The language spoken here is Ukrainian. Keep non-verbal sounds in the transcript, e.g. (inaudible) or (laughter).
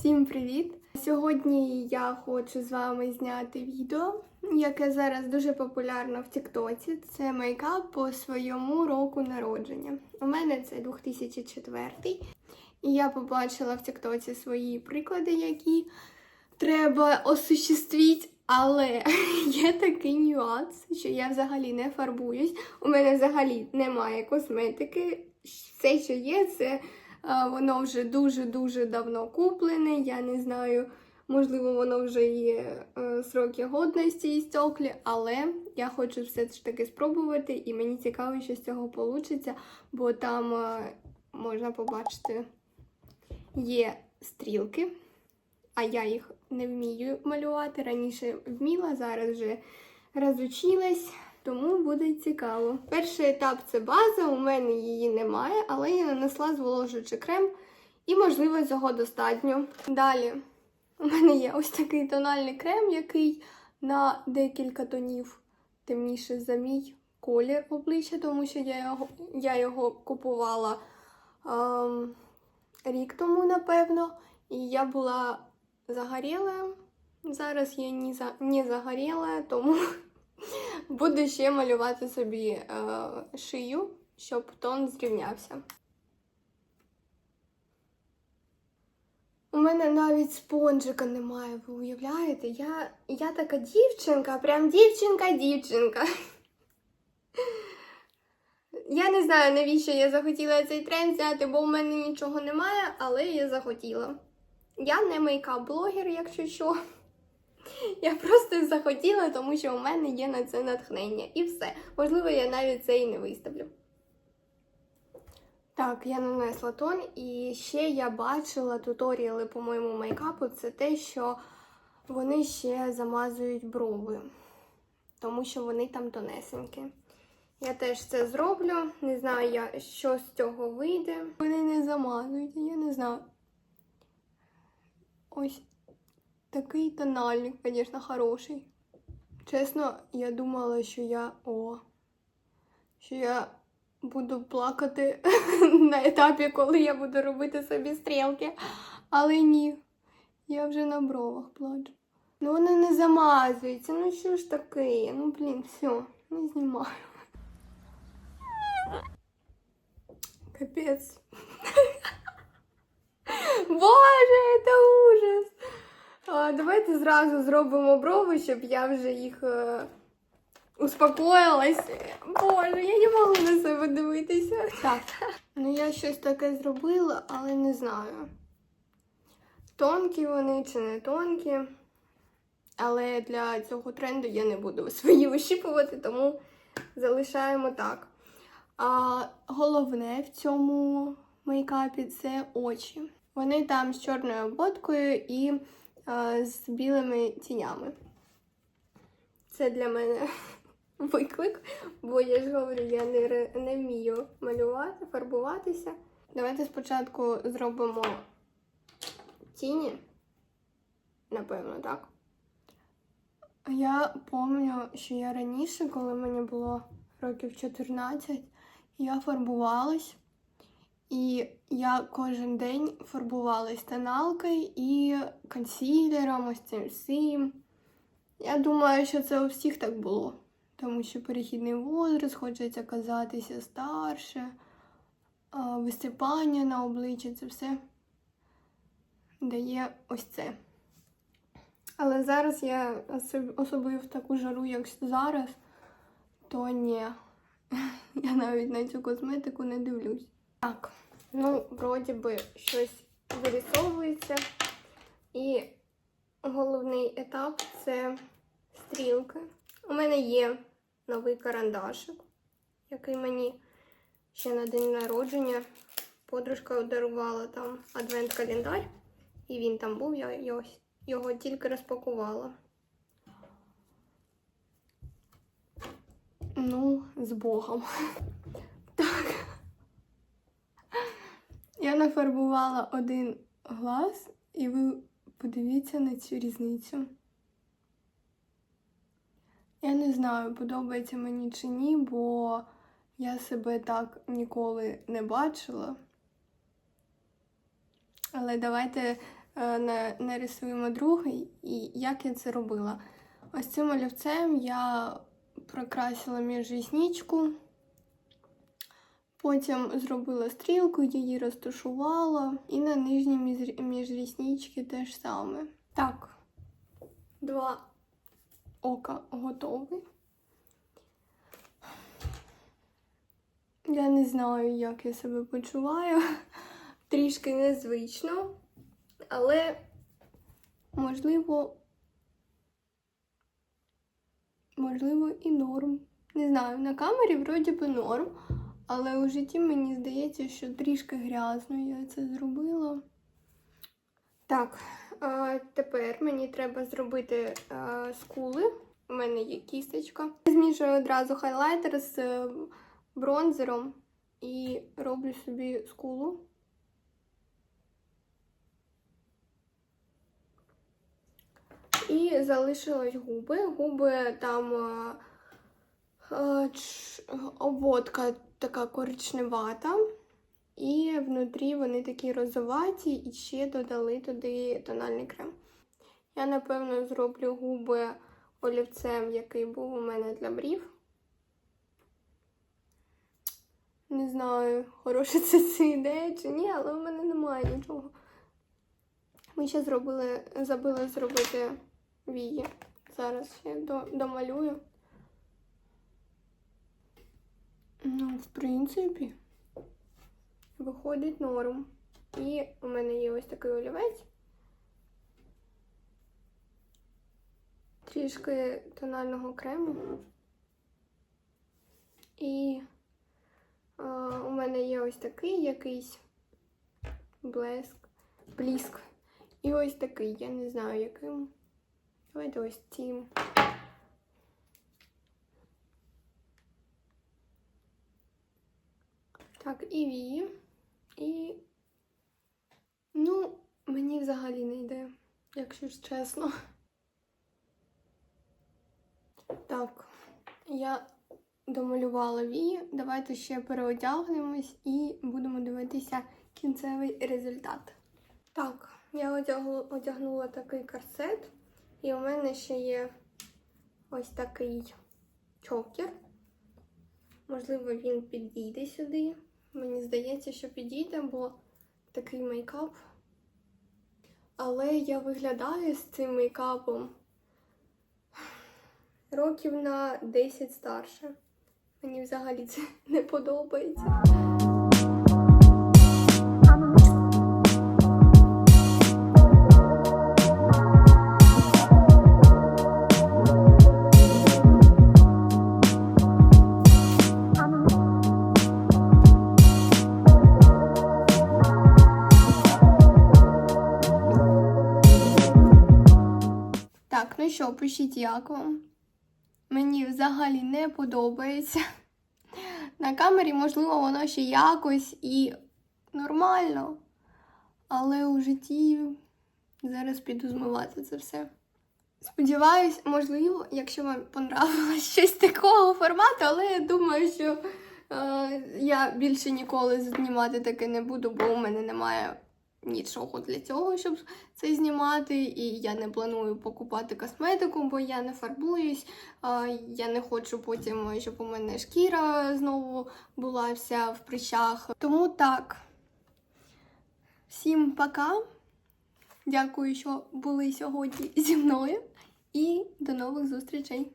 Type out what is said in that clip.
Всім привіт! Сьогодні я хочу з вами зняти відео, яке зараз дуже популярно в Тіктоці. Це мейкап по своєму року народження. У мене це 2004 і я побачила в Тіктоці свої приклади, які треба осуществити. Але (laughs) є такий нюанс, що я взагалі не фарбуюсь. У мене взагалі немає косметики. Все, що є, це Воно вже дуже-дуже давно куплене. Я не знаю, можливо, воно вже є е, сроки годності і стеклі, але я хочу все ж таки спробувати, і мені цікаво, що з цього вийде, бо там е, можна побачити є стрілки, а я їх не вмію малювати. Раніше вміла, зараз вже розучилась. Тому буде цікаво. Перший етап це база, у мене її немає, але я нанесла зволожуючий крем, і, можливо, цього достатньо. Далі у мене є ось такий тональний крем, який на декілька тонів темніше за мій колір обличчя, тому що я його, я його купувала ем, рік тому, напевно, і я була загоріла. Зараз я не, за, не загоріла, тому Буду ще малювати собі е, шию, щоб тон зрівнявся. У мене навіть спонжика немає, ви уявляєте? Я, я така дівчинка, прям дівчинка-дівчинка. Я не знаю, навіщо я захотіла цей тренд взяти, бо у мене нічого немає, але я захотіла. Я не мейкап-блогер, якщо що. (laughs) Я просто захотіла, тому що у мене є на це натхнення. І все. Можливо, я навіть це і не виставлю. Так, я нанесла тон, і ще я бачила туторіали по моєму мейкапу. Це те, що вони ще замазують брови, тому що вони там тонесенькі. Я теж це зроблю. Не знаю, я, що з цього вийде. Вони не замазують, я не знаю. Ось Такий тональник, звісно, хороший. Чесно, я думала, що я. О, що я буду плакати (laughs) на етапі, коли я буду робити собі стрілки. Але ні, я вже на бровах плачу. Ну вони не замазуються. Ну що ж таке? Ну, блін, все, не знімаю. Капець. (laughs) Боже, це ужас! Давайте зразу зробимо брови, щоб я вже їх е, успокоїлась. Боже, я не можу на себе дивитися. Так, ну я щось таке зробила, але не знаю. Тонкі вони чи не тонкі. Але для цього тренду я не буду свої вищіпувати, тому залишаємо так. А головне в цьому мейкапі це очі. Вони там з чорною обводкою і з білими тінями. Це для мене (laughs) виклик, бо я ж говорю, я не, не вмію малювати, фарбуватися. Давайте спочатку зробимо тіні. Напевно, так. Я пам'ятаю, що я раніше, коли мені було років 14, я фарбувалась. І я кожен день фарбувалась тоналкою і консилером, ось цим всім. Я думаю, що це у всіх так було. Тому що перехідний возраст, хочеться казатися старше, висипання на обличчі це все дає ось це. Але зараз я особливо в таку жару, як зараз, то ні. (laughs) Я навіть на цю косметику не дивлюсь. Так, ну, вроді би, щось вирисовується. І головний етап це стрілки. У мене є новий карандашик, який мені ще на день народження подружка дарувала там адвент-календар. І він там був, я його, його тільки розпакувала. Ну, з Богом. Так. Я нафарбувала один глаз, і ви подивіться на цю різницю. Я не знаю, подобається мені чи ні, бо я себе так ніколи не бачила. Але давайте е, на- нарисуємо другий, і як я це робила. Ось цим олівцем я прокрасила міжрісничку, потім зробила стрілку, її розташувала, і на нижній між- міжріснички теж саме. Так, два ока готові. Я не знаю, як я себе почуваю. (laughs) Трішки незвично, але можливо, можливо, і норм. Не знаю, на камері вроді би норм, але у житті мені здається, що трішки грязно я це зробила. Так, а, тепер мені треба зробити а, скули. У мене є кісточка. Змішую одразу хайлайтер з е, бронзером і роблю собі скулу. І залишились губи. Губи там е, е, ч- обводка така коричневата. І внутрі вони такі розоваті, і ще додали туди тональний крем. Я, напевно, зроблю губи олівцем, який був у мене для брів. Не знаю, хороша це (laughs) ця ідея чи ні, але у мене немає нічого. Ми ще зробили, забули зробити вії. Зараз ще до, домалюю. Ну, в принципі, виходить норм. І у мене є ось такий олівець. Трішки тонального крему. І е, у мене є ось такий якийсь блеск, бліск. І ось такий, я не знаю яким. Давайте ось цим. Так, і вії. І. Ну, мені взагалі не йде, якщо ж чесно. Так, я домалювала вії. Давайте ще переодягнемось і будемо дивитися кінцевий результат. Так, я одягла, одягнула такий корсет, і у мене ще є ось такий чокер. Можливо, він підійде сюди. Мені здається, що підійде, бо такий мейкап. Але я виглядаю з цим мейкапом років на 10 старше. Мені взагалі це не подобається. Так, ну що, пишіть, як вам. Мені взагалі не подобається. На камері, можливо, воно ще якось і нормально. Але у житті зараз піду змивати це все. Сподіваюсь, можливо, якщо вам понравилось щось такого формату, але я думаю, що е, я більше ніколи знімати таке не буду, бо у мене немає нічого для цього, щоб це знімати. І я не планую покупати косметику, бо я не фарбуюсь. Я не хочу потім, щоб у мене шкіра знову була вся в прищах. Тому так. Всім пока. Дякую, що були сьогодні зі мною. І до нових зустрічей!